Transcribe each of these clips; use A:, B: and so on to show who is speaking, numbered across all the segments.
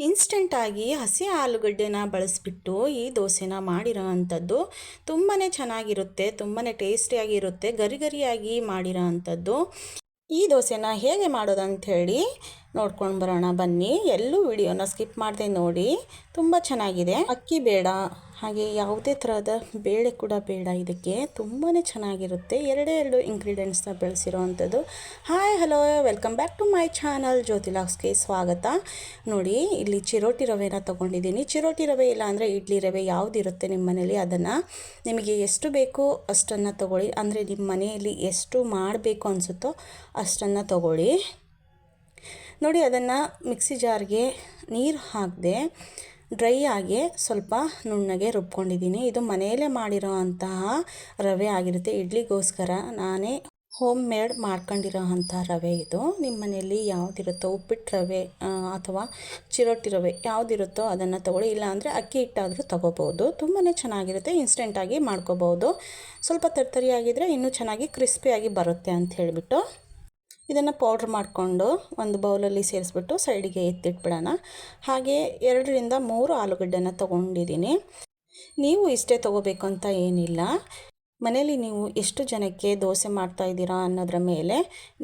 A: ಇನ್ಸ್ಟೆಂಟಾಗಿ ಹಸಿ ಆಲೂಗಡ್ಡೆನ ಬಳಸಿಬಿಟ್ಟು ಈ ದೋಸೆನ ಮಾಡಿರೋ ಅಂಥದ್ದು ತುಂಬಾ ಚೆನ್ನಾಗಿರುತ್ತೆ ತುಂಬಾ ಟೇಸ್ಟಿಯಾಗಿರುತ್ತೆ ಗರಿ ಗರಿಯಾಗಿ ಮಾಡಿರೋ ಅಂಥದ್ದು. ಈ ದೋಸೆನ ಹೇಗೆ ಮಾಡೋದು ಹೇಳಿ ನೋಡ್ಕೊಂಡು ಬರೋಣ ಬನ್ನಿ. ಎಲ್ಲೂ ವಿಡಿಯೋನ ಸ್ಕಿಪ್ ಮಾಡದೆ ನೋಡಿ. ತುಂಬ ಚೆನ್ನಾಗಿದೆ. ಅಕ್ಕಿ ಬೇಡ. ಹಾಗೆ ಯಾವುದೇ ಥರದ ಬೇಳೆ ಕೂಡ ಬೇಡ. ಇದಕ್ಕೆ ತುಂಬಾ ಚೆನ್ನಾಗಿರುತ್ತೆ. ಎರಡೇ ಎರಡು ಇಂಗ್ರೀಡಿಯೆಂಟ್ಸ್ನ ಬೆಳೆಸಿರೋ ಅಂಥದ್ದು hi hello welcome back to my channel ಜ್ಯೋತಿಲಾಕ್ಸ್ಗೆ ಸ್ವಾಗತ. ನೋಡಿ, ಇಲ್ಲಿ ಚಿರೋಟಿ ರವೆನ ತೊಗೊಂಡಿದ್ದೀನಿ. ಚಿರೋಟಿ ರವೆ ಇಲ್ಲ ಅಂದರೆ ಇಡ್ಲಿ ರವೆ ಯಾವುದಿರುತ್ತೆ ನಿಮ್ಮ ಮನೇಲಿ? ಅದನ್ನು ನಿಮಗೆ ಎಷ್ಟು ಬೇಕು ಅಷ್ಟನ್ನು ತೊಗೊಳ್ಳಿ. ಅಂದರೆ ನಿಮ್ಮ ಮನೆಯಲ್ಲಿ ಎಷ್ಟು ಮಾಡಬೇಕು ಅನಿಸುತ್ತೋ ಅಷ್ಟನ್ನು ತೊಗೊಳ್ಳಿ. ನೋಡಿ, ಅದನ್ನು ಮಿಕ್ಸಿ ಜಾರ್ಗೆ ನೀರು ಹಾಕದೆ ಡ್ರೈ ಆಗಿ ಸ್ವಲ್ಪ ನುಣ್ಣಗೆ ರುಬ್ಕೊಂಡಿದ್ದೀನಿ. ಇದು ಮನೆಯಲ್ಲೇ ಮಾಡಿರೋ ಅಂತಹ ರವೆ ಆಗಿರುತ್ತೆ. ಇಡ್ಲಿಗೋಸ್ಕರ ನಾನೇ ಹೋಮ್ ಮೇಡ್ ಮಾಡ್ಕೊಂಡಿರೋ ಅಂಥ ರವೆ ಇದು. ನಿಮ್ಮ ಮನೆಯಲ್ಲಿ ಯಾವುದಿರುತ್ತೋ ಉಪ್ಪಿಟ್ಟು ರವೆ ಅಥವಾ ಚಿರೋಟಿ ರವೆ ಯಾವುದಿರುತ್ತೋ ಅದನ್ನು ತೊಗೊಳ್ಳಿ. ಇಲ್ಲಾಂದರೆ ಅಕ್ಕಿ ಹಿಟ್ಟಾದರೂ ತೊಗೋಬೋದು ತುಂಬಾ ಚೆನ್ನಾಗಿರುತ್ತೆ. ಇನ್ಸ್ಟೆಂಟಾಗಿ ಮಾಡ್ಕೋಬೋದು ಸ್ವಲ್ಪ ತರ್ತರಿಯಾಗಿದ್ದರೆ ಇನ್ನೂ ಚೆನ್ನಾಗಿ ಕ್ರಿಸ್ಪಿಯಾಗಿ ಬರುತ್ತೆ ಅಂತ ಹೇಳಿಬಿಟ್ಟು ಇದನ್ನು ಪೌಡ್ರ್ ಮಾಡಿಕೊಂಡು ಒಂದು ಬೌಲಲ್ಲಿ ಸೇರಿಸ್ಬಿಟ್ಟು ಸೈಡಿಗೆ ಎತ್ತಿಟ್ಬಿಡೋಣ. ಹಾಗೆ ಎರಡರಿಂದ ಮೂರು ಆಲೂಗಡ್ಡೆನ ತೊಗೊಂಡಿದ್ದೀನಿ. ನೀವು ಇಷ್ಟೇ ತೊಗೋಬೇಕು ಅಂತ ಏನಿಲ್ಲ. ಮನೇಲಿ ನೀವು ಎಷ್ಟು ಜನಕ್ಕೆ ದೋಸೆ ಮಾಡ್ತಾ ಇದ್ದೀರಾ ಅನ್ನೋದ್ರ ಮೇಲೆ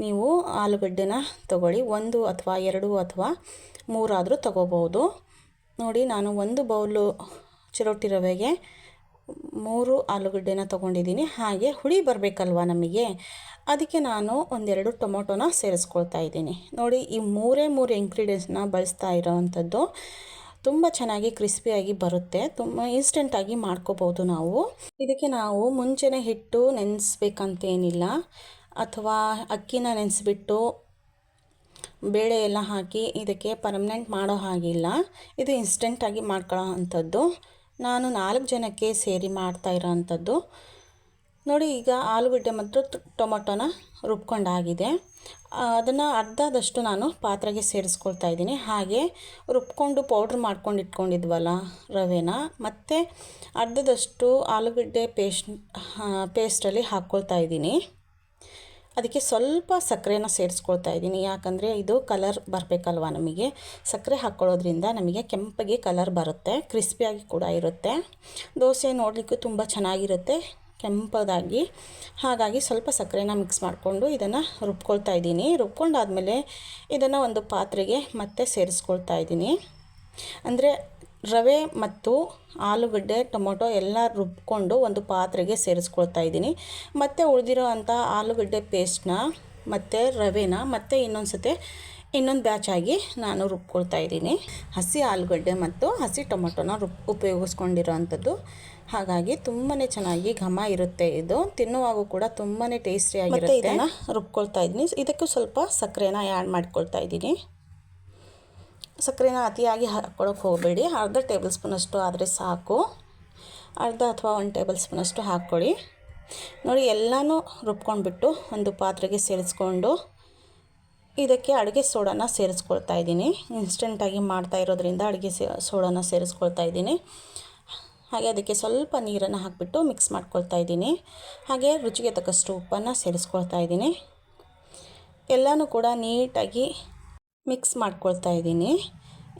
A: ನೀವು ಆಲೂಗಡ್ಡೆನ ತೊಗೊಳ್ಳಿ. ಒಂದು ಅಥವಾ ಎರಡು ಅಥವಾ ಮೂರಾದರೂ ತೊಗೋಬೋದು. ನೋಡಿ, ನಾನು ಒಂದು ಬೌಲು ಚಿರೋಟಿ ರವೆಗೆ ಮೂರು ಆಲೂಗಡ್ಡೆನ ತೊಗೊಂಡಿದ್ದೀನಿ. ಹಾಗೆ ಹುಳಿ ಬರಬೇಕಲ್ವ ನಮಗೆ? ಅದಕ್ಕೆ ನಾನು ಒಂದೆರಡು ಟೊಮೊಟೊನ ಸೇರಿಸ್ಕೊಳ್ತಾ ಇದ್ದೀನಿ. ನೋಡಿ, ಈ ಮೂರೇ ಮೂರು ಇಂಗ್ರೀಡಿಯೆಂಟ್ಸ್ನ ಬಳಸ್ತಾ ಇರೋವಂಥದ್ದು ತುಂಬ ಚೆನ್ನಾಗಿ ಕ್ರಿಸ್ಪಿಯಾಗಿ ಬರುತ್ತೆ. ತುಂಬ ಇನ್ಸ್ಟೆಂಟಾಗಿ ಮಾಡ್ಕೋಬೋದು ನಾವು. ಇದಕ್ಕೆ ನಾವು ಮುಂಚೆನೇ ಹಿಟ್ಟು ನೆನೆಸ್ಬೇಕಂತೇನಿಲ್ಲ. ಅಥವಾ ಅಕ್ಕಿನ ನೆನೆಸ್ಬಿಟ್ಟು ಬೇಳೆ ಎಲ್ಲ ಹಾಕಿ ಇದಕ್ಕೆ ಪರ್ಮನೆಂಟ್ ಮಾಡೋ ಹಾಗಿಲ್ಲ. ಇದು ಇನ್ಸ್ಟೆಂಟಾಗಿ ಮಾಡ್ಕೊಳ್ಳೋ ಅಂಥದ್ದು. ನಾನು ನಾಲ್ಕು ಜನಕ್ಕೆ ಸೇರಿ ಮಾಡ್ತಾ ಇರೋವಂಥದ್ದು ನೋಡಿ, ಈಗ ಆಲೂಗಡ್ಡೆ ಮತ್ತು ಟೊಮೊಟೊನ ರುಬ್ಕೊಂಡಾಗಿದೆ. ಅದನ್ನು ಅರ್ಧದಷ್ಟು ನಾನು ಪಾತ್ರೆಗೆ ಸೇರಿಸ್ಕೊಳ್ತಾ ಇದ್ದೀನಿ. ಹಾಗೆ ರುಬ್ಕೊಂಡು ಪೌಡ್ರ್ ಮಾಡ್ಕೊಂಡು ಇಟ್ಕೊಂಡಿದ್ವಲ್ಲ ರವೆನ, ಮತ್ತು ಅರ್ಧದಷ್ಟು ಆಲೂಗಡ್ಡೆ ಪೇಸ್ಟ್ ಪೇಸ್ಟಲ್ಲಿ ಹಾಕ್ಕೊಳ್ತಾ ಇದ್ದೀನಿ. ಅದಕ್ಕೆ ಸ್ವಲ್ಪ ಸಕ್ಕರೆನ ಸೇರಿಸ್ಕೊಳ್ತಾ ಇದ್ದೀನಿ. ಯಾಕಂದರೆ ಇದು ಕಲರ್ ಬರಬೇಕಲ್ವ ನಮಗೆ? ಸಕ್ಕರೆ ಹಾಕ್ಕೊಳ್ಳೋದ್ರಿಂದ ನಮಗೆ ಕೆಂಪಗೆ ಕಲರ್ ಬರುತ್ತೆ ಕ್ರಿಸ್ಪಿಯಾಗಿ ಕೂಡ ಇರುತ್ತೆ. ದೋಸೆ ನೋಡಲಿಕ್ಕೂ ತುಂಬ ಚೆನ್ನಾಗಿರುತ್ತೆ, ಕೆಂಪದಾಗಿ. ಹಾಗಾಗಿ ಸ್ವಲ್ಪ ಸಕ್ಕರೆನ ಮಿಕ್ಸ್ ಮಾಡಿಕೊಂಡು ಇದನ್ನು ರುಬ್ಕೊಳ್ತಾ ಇದ್ದೀನಿ. ರುಬ್ಕೊಂಡಾದಮೇಲೆ ಇದನ್ನು ಒಂದು ಪಾತ್ರೆಗೆ ಮತ್ತೆ ಸೇರಿಸ್ಕೊಳ್ತಾ ಇದ್ದೀನಿ. ಅಂದರೆ ರವೆ ಮತ್ತು ಆಲೂಗಡ್ಡೆ ಟೊಮೊಟೊ ಎಲ್ಲ ರುಬ್ಕೊಂಡು ಒಂದು ಪಾತ್ರೆಗೆ ಸೇರಿಸ್ಕೊಳ್ತಾ ಇದ್ದೀನಿ. ಮತ್ತು ಉಳಿದಿರೋ ಅಂಥ ಆಲೂಗಡ್ಡೆ ಪೇಸ್ಟ್ನ ಮತ್ತು ರವೆನ ಮತ್ತು ಇನ್ನೊಂದು ಸತಿ ಇನ್ನೊಂದು ಬ್ಯಾಚಾಗಿ ನಾನು ರುಬ್ಕೊಳ್ತಾ ಇದ್ದೀನಿ. ಹಸಿ ಆಲೂಗಡ್ಡೆ ಮತ್ತು ಹಸಿ ಟೊಮೊಟೊನ ರುಬ್ ಉಪಯೋಗಿಸ್ಕೊಂಡಿರೋ ಅಂಥದ್ದು. ಹಾಗಾಗಿ ತುಂಬಾ ಚೆನ್ನಾಗಿ ಘಮ ಇರುತ್ತೆ ಇದು. ತಿನ್ನುವಾಗೂ ಕೂಡ ತುಂಬಾ ಟೇಸ್ಟಿಯಾಗಿರುತ್ತೆ ಇದನ್ನು ರುಬ್ಕೊಳ್ತಾ ಇದ್ದೀನಿ. ಇದಕ್ಕೂ ಸ್ವಲ್ಪ ಸಕ್ಕರೆನ ಆ್ಯಡ್ ಮಾಡ್ಕೊಳ್ತಾ ಇದ್ದೀನಿ. ಸಕ್ಕರೆನ ಅತಿಯಾಗಿ ಹಾಕ್ಕೊಳಕ್ಕೆ ಹೋಗಬೇಡಿ. ಅರ್ಧ ಟೇಬಲ್ ಸ್ಪೂನಷ್ಟು ಆದರೆ ಸಾಕು. ಅರ್ಧ ಅಥವಾ ಒಂದು ಟೇಬಲ್ ಸ್ಪೂನಷ್ಟು ಹಾಕ್ಕೊಳ್ಳಿ. ನೋಡಿ, ಎಲ್ಲನೂ ರುಬ್ಕೊಂಡ್ಬಿಟ್ಟು ಒಂದು ಪಾತ್ರೆಗೆ ಸೇರಿಸ್ಕೊಂಡು ಇದಕ್ಕೆ ಅಡುಗೆ ಸೋಡಾನ ಸೇರಿಸ್ಕೊಳ್ತಾ ಇದ್ದೀನಿ. ಇನ್ಸ್ಟೆಂಟಾಗಿ ಮಾಡ್ತಾ ಇರೋದ್ರಿಂದ ಅಡುಗೆ ಸೋಡಾನ ಸೇರಿಸ್ಕೊಳ್ತಾ ಇದ್ದೀನಿ. ಹಾಗೆ ಅದಕ್ಕೆ ಸ್ವಲ್ಪ ನೀರನ್ನು ಹಾಕಿಬಿಟ್ಟು ಮಿಕ್ಸ್ ಮಾಡ್ಕೊಳ್ತಾ ಇದ್ದೀನಿ. ಹಾಗೆ ರುಚಿಗೆ ತಕ್ಕಷ್ಟು ಉಪ್ಪನ್ನು ಸೇರಿಸ್ಕೊಳ್ತಾ ಇದ್ದೀನಿ. ಎಲ್ಲನೂ ಕೂಡ ನೀಟಾಗಿ ಮಿಕ್ಸ್ ಮಾಡ್ಕೊಳ್ತಾ ಇದ್ದೀನಿ.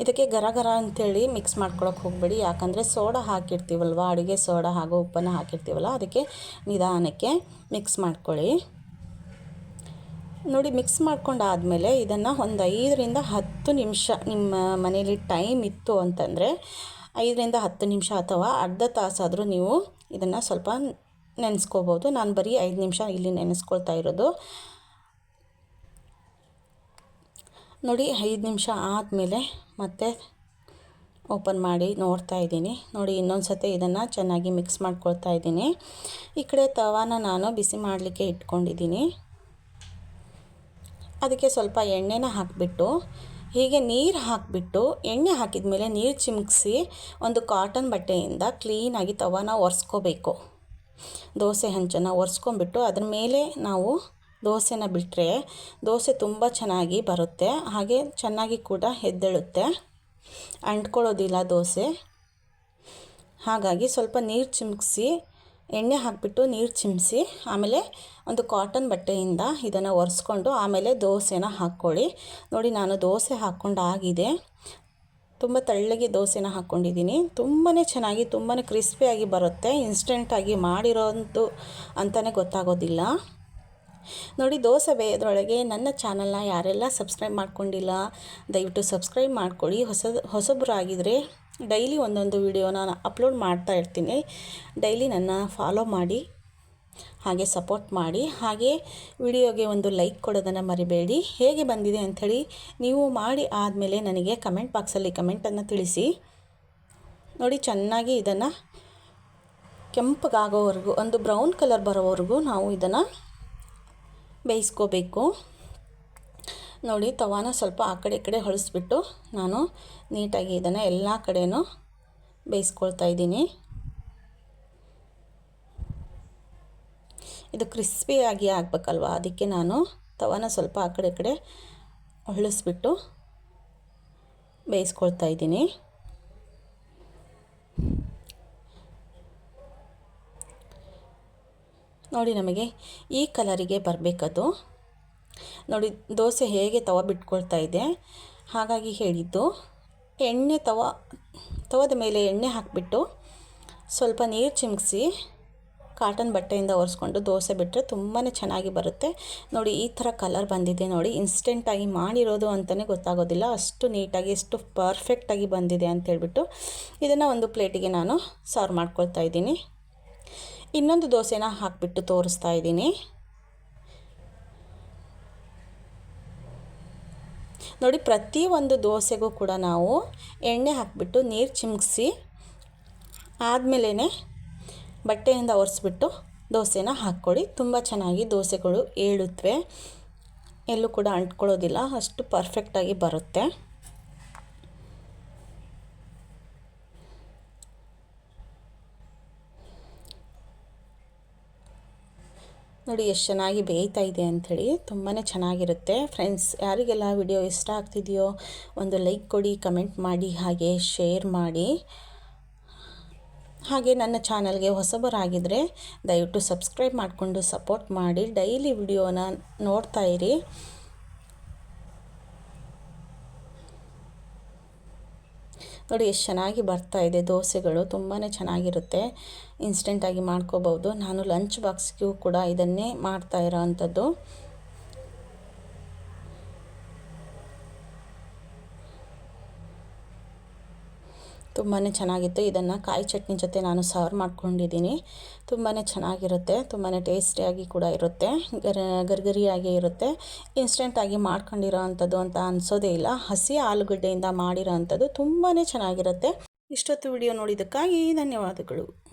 A: ಇದಕ್ಕೆ ಗರ ಗರ ಅಂಥೇಳಿ ಮಿಕ್ಸ್ ಮಾಡ್ಕೊಳಕ್ಕೆ ಹೋಗಬೇಡಿ. ಯಾಕಂದರೆ ಸೋಡಾ ಹಾಕಿರ್ತೀವಲ್ವ, ಅಡುಗೆ ಸೋಡಾ ಹಾಗೂ ಉಪ್ಪನ್ನು ಹಾಕಿರ್ತೀವಲ್ಲ, ಅದಕ್ಕೆ ನಿಧಾನಕ್ಕೆ ಮಿಕ್ಸ್ ಮಾಡ್ಕೊಳ್ಳಿ. ನೋಡಿ, ಮಿಕ್ಸ್ ಮಾಡ್ಕೊಂಡಾದಮೇಲೆ ಇದನ್ನು ಒಂದು ಐದರಿಂದ ಹತ್ತು ನಿಮಿಷ ನಿಮ್ಮ ಮನೇಲಿ ಟೈಮ್ ಇತ್ತು ಅಂತಂದರೆ ಐದರಿಂದ ಹತ್ತು ನಿಮಿಷ ಅಥವಾ ಅರ್ಧ ತಾಸಾದರೂ ನೀವು ಇದನ್ನು ಸ್ವಲ್ಪ ನೆನೆಸ್ಕೋಬೋದು. ನಾನು ಬರೀ ಐದು ನಿಮಿಷ ಇಲ್ಲಿ ನೆನೆಸ್ಕೊಳ್ತಾ ಇರೋದು. ನೋಡಿ, ಐದು ನಿಮಿಷ ಆದಮೇಲೆ ಮತ್ತೆ ಓಪನ್ ಮಾಡಿ ನೋಡ್ತಾ ಇದ್ದೀನಿ. ನೋಡಿ, ಇನ್ನೊಂದು ಸತಿ ಇದನ್ನು ಚೆನ್ನಾಗಿ ಮಿಕ್ಸ್ ಮಾಡ್ಕೊಳ್ತಾ ಇದ್ದೀನಿ. ಈ ಕಡೆ ತವಾನ ನಾನು ಬಿಸಿ ಮಾಡಲಿಕ್ಕೆ ಇಟ್ಕೊಂಡಿದ್ದೀನಿ. ಅದಕ್ಕೆ ಸ್ವಲ್ಪ ಎಣ್ಣೆನ ಹಾಕಿಬಿಟ್ಟು, ಹೀಗೆ ನೀರು ಹಾಕಿಬಿಟ್ಟು, ಎಣ್ಣೆ ಹಾಕಿದ ಮೇಲೆ ನೀರು ಚಿಮುಕ್ಸಿ ಒಂದು ಕಾಟನ್ ಬಟ್ಟೆಯಿಂದ ಕ್ಲೀನಾಗಿ ತವಾನ ಒರೆಸ್ಕೋಬೇಕು. ದೋಸೆ ಹಂಚನ್ನು ಒರೆಸ್ಕೊಂಬಿಟ್ಟು ಅದ್ರ ಮೇಲೆ ನಾವು ದೋಸೆನ ಬಿಟ್ಟರೆ ದೋಸೆ ತುಂಬ ಚೆನ್ನಾಗಿ ಬರುತ್ತೆ, ಹಾಗೆ ಚೆನ್ನಾಗಿ ಕೂಡ ಎದ್ದೇಳುತ್ತೆ ಅಂಟ್ಕೊಳ್ಳೋದಿಲ್ಲ ದೋಸೆ. ಹಾಗಾಗಿ ಸ್ವಲ್ಪ ನೀರು ಚಿಮ್ಕ್ಸಿ, ಎಣ್ಣೆ ಹಾಕಿಬಿಟ್ಟು ನೀರು ಚಿಮ್ಮಿಸಿ ಆಮೇಲೆ ಒಂದು ಕಾಟನ್ ಬಟ್ಟೆಯಿಂದ ಇದನ್ನು ಒರೆಸ್ಕೊಂಡು ಆಮೇಲೆ ದೋಸೆನ ಹಾಕ್ಕೊಳ್ಳಿ. ನೋಡಿ, ನಾನು ದೋಸೆ ಹಾಕ್ಕೊಂಡು ಆಗಿದೆ. ತುಂಬ ತಳ್ಳಗೆ ದೋಸೆನ ಹಾಕ್ಕೊಂಡಿದ್ದೀನಿ. ತುಂಬಾ ಚೆನ್ನಾಗಿ ತುಂಬಾ ಕ್ರಿಸ್ಪಿಯಾಗಿ ಬರುತ್ತೆ. ಇನ್ಸ್ಟೆಂಟಾಗಿ ಮಾಡಿರೋದು ಅಂತಲೇ ಗೊತ್ತಾಗೋದಿಲ್ಲ. ನೋಡಿ ದೋಸೆ ಬೇಯೋದ್ರೊಳಗೆ ನನ್ನ ಚಾನಲ್ನ ಯಾರೆಲ್ಲ ಸಬ್ಸ್ಕ್ರೈಬ್ ಮಾಡ್ಕೊಂಡಿಲ್ಲ, ದಯವಿಟ್ಟು ಸಬ್ಸ್ಕ್ರೈಬ್ ಮಾಡ್ಕೊಳ್ಳಿ. ಹೊಸ ಆಗಿದ್ರೆ ಡೈಲಿ ಒಂದೊಂದು ವಿಡಿಯೋನ ಅಪ್ಲೋಡ್ ಮಾಡ್ತಾ ಇರ್ತೀನಿ. ಡೈಲಿ ನನ್ನ ಫಾಲೋ ಮಾಡಿ, ಹಾಗೆ ಸಪೋರ್ಟ್ ಮಾಡಿ. ಹಾಗೆ ವಿಡಿಯೋಗೆ ಒಂದು ಲೈಕ್ ಕೊಡೋದನ್ನು ಮರಿಬೇಡಿ. ಹೇಗೆ ಬಂದಿದೆ ಅಂಥೇಳಿ ನೀವು ಮಾಡಿ ಆದಮೇಲೆ ನನಗೆ ಕಮೆಂಟ್ ಬಾಕ್ಸಲ್ಲಿ ಕಮೆಂಟನ್ನು ತಿಳಿಸಿ. ನೋಡಿ ಚೆನ್ನಾಗಿ ಇದನ್ನು ಕೆಂಪಗಾಗೋವರೆಗೂ, ಒಂದು ಬ್ರೌನ್ ಕಲರ್ ಬರೋವರೆಗೂ ನಾವು ಇದನ್ನು ಬೇಯಿಸ್ಕೋಬೇಕು. ನೋಡಿ, ತವಾನ ಸ್ವಲ್ಪ ಆ ಕಡೆ ಈ ಕಡೆ ಹೊಳಿಸ್ಬಿಟ್ಟು ನಾನು ನೀಟಾಗಿ ಇದನ್ನು ಎಲ್ಲ ಕಡೆಯೂ ಬೇಯಿಸ್ಕೊಳ್ತಾ ಇದ್ದೀನಿ. ಇದು ಕ್ರಿಸ್ಪಿಯಾಗಿ ಆಗಬೇಕಲ್ವ? ಅದಕ್ಕೆ ನಾನು ತವಾನ ಸ್ವಲ್ಪ ಆ ಕಡೆ ಕಡೆ ಹೊಳಿಸ್ಬಿಟ್ಟು ಬೇಯಿಸ್ಕೊಳ್ತಾ ಇದ್ದೀನಿ. ನೋಡಿ ನಮಗೆ ಈ ಕಲರಿಗೆ ಬರಬೇಕದು. ನೋಡಿ, ದೋಸೆ ಹೇಗೆ ತವ ಬಿಟ್ಕೊಳ್ತಾ ಇದೆ. ಹಾಗಾಗಿ ಹೇಳಿದ್ದು, ಎಣ್ಣೆ ತವ, ತವದ ಮೇಲೆ ಎಣ್ಣೆ ಹಾಕಿಬಿಟ್ಟು ಸ್ವಲ್ಪ ನೀರು ಚಿಮುಕ್ಸಿ ಕಾಟನ್ ಬಟ್ಟೆಯಿಂದ ಒರೆಸ್ಕೊಂಡು ದೋಸೆ ಬಿಟ್ಟರೆ ತುಂಬಾ ಚೆನ್ನಾಗಿ ಬರುತ್ತೆ. ನೋಡಿ, ಈ ಥರ ಕಲರ್ ಬಂದಿದೆ ನೋಡಿ. ಇನ್ಸ್ಟೆಂಟಾಗಿ ಮಾಡಿರೋದು ಅಂತಲೇ ಗೊತ್ತಾಗೋದಿಲ್ಲ. ಅಷ್ಟು ನೀಟಾಗಿ, ಎಷ್ಟು ಪರ್ಫೆಕ್ಟಾಗಿ ಬಂದಿದೆ ಅಂತೇಳ್ಬಿಟ್ಟು ಇದನ್ನು ಒಂದು ಪ್ಲೇಟಿಗೆ ನಾನು ಸರ್ವ್ ಮಾಡ್ಕೊಳ್ತಾ ಇದ್ದೀನಿ. ಇನ್ನೊಂದು ದೋಸೆನ ಹಾಕಿಬಿಟ್ಟು ತೋರಿಸ್ತಾ ಇದ್ದೀನಿ. ನೋಡಿ, ಪ್ರತಿ ಒಂದು ದೋಸೆಗೂ ಕೂಡ ನಾವು ಎಣ್ಣೆ ಹಾಕಿಬಿಟ್ಟು ನೀರು ಚಿಮುಕ್ಸಿ ಆದಮೇಲೆ ಬಟ್ಟೆಯಿಂದ ಒರೆಸ್ಬಿಟ್ಟು ದೋಸೆನ ಹಾಕ್ಕೊಳ್ಳಿ ತುಂಬ ಚೆನ್ನಾಗಿ ದೋಸೆಗಳು ಏಳುತ್ತವೆ ಎಲ್ಲೂ ಕೂಡ ಅಂಟ್ಕೊಳ್ಳೋದಿಲ್ಲ. ಅಷ್ಟು ಪರ್ಫೆಕ್ಟಾಗಿ ಬರುತ್ತೆ. ನೋಡಿ, ಎಷ್ಟು ಚೆನ್ನಾಗಿ ಬೇಯ್ತಾ ಇದೆ ಅಂಥೇಳಿ ತುಂಬಾ ಚೆನ್ನಾಗಿರುತ್ತೆ. ಫ್ರೆಂಡ್ಸ್ ಯಾರಿಗೆಲ್ಲ ವಿಡಿಯೋ ಇಷ್ಟ ಆಗ್ತಿದೆಯೋ ಒಂದು ಲೈಕ್ ಕೊಡಿ ಕಮೆಂಟ್ ಮಾಡಿ, ಹಾಗೆ ಶೇರ್ ಮಾಡಿ. ಹಾಗೆ ನನ್ನ ಚಾನಲ್ಗೆ ಹೊಸಬರಾಗಿದ್ದರೆ ದಯವಿಟ್ಟು ಸಬ್ಸ್ಕ್ರೈಬ್ ಮಾಡಿಕೊಂಡು ಸಪೋರ್ಟ್ ಮಾಡಿ. ಡೈಲಿ ವಿಡಿಯೋನ ನೋಡ್ತಾ ನೋಡಿ, ಎಷ್ಟು ಚೆನ್ನಾಗಿ ಬರ್ತಾ ಇದೆ. ದೋಸೆಗಳು ತುಂಬಾ ಚೆನ್ನಾಗಿರುತ್ತೆ. ಇನ್ಸ್ಟೆಂಟಾಗಿ ಮಾಡ್ಕೋಬೋದು. ನಾನು ಲಂಚ್ ಬಾಕ್ಸ್ಗೂ ಕೂಡ ಇದನ್ನೇ ಮಾಡ್ತಾ ಇರೋ ಅಂಥದ್ದು ತುಂಬಾ ಚೆನ್ನಾಗಿತ್ತು. ಇದನ್ನು ಕಾಯಿ ಚಟ್ನಿ ಜೊತೆ ನಾನು ಸರ್ವ್ ಮಾಡ್ಕೊಂಡಿದ್ದೀನಿ. ತುಂಬಾ ಚೆನ್ನಾಗಿರುತ್ತೆ. ತುಂಬಾ ಟೇಸ್ಟಿಯಾಗಿ ಕೂಡ ಇರುತ್ತೆ. ಗರ, ಗರ್ಗರಿಯಾಗಿ ಇರುತ್ತೆ. ಇನ್ಸ್ಟೆಂಟಾಗಿ ಮಾಡ್ಕೊಂಡಿರೋ ಅಂಥದ್ದು ಅಂತ ಅನಿಸೋದೇ ಇಲ್ಲ. ಹಸಿ ಆಲೂಗಡ್ಡೆಯಿಂದ ಮಾಡಿರೋ ಅಂಥದ್ದು ತುಂಬಾ ಚೆನ್ನಾಗಿರುತ್ತೆ. ಇಷ್ಟೊತ್ತು ವಿಡಿಯೋ ನೋಡಿದ್ದಕ್ಕಾಗಿ ಧನ್ಯವಾದಗಳು.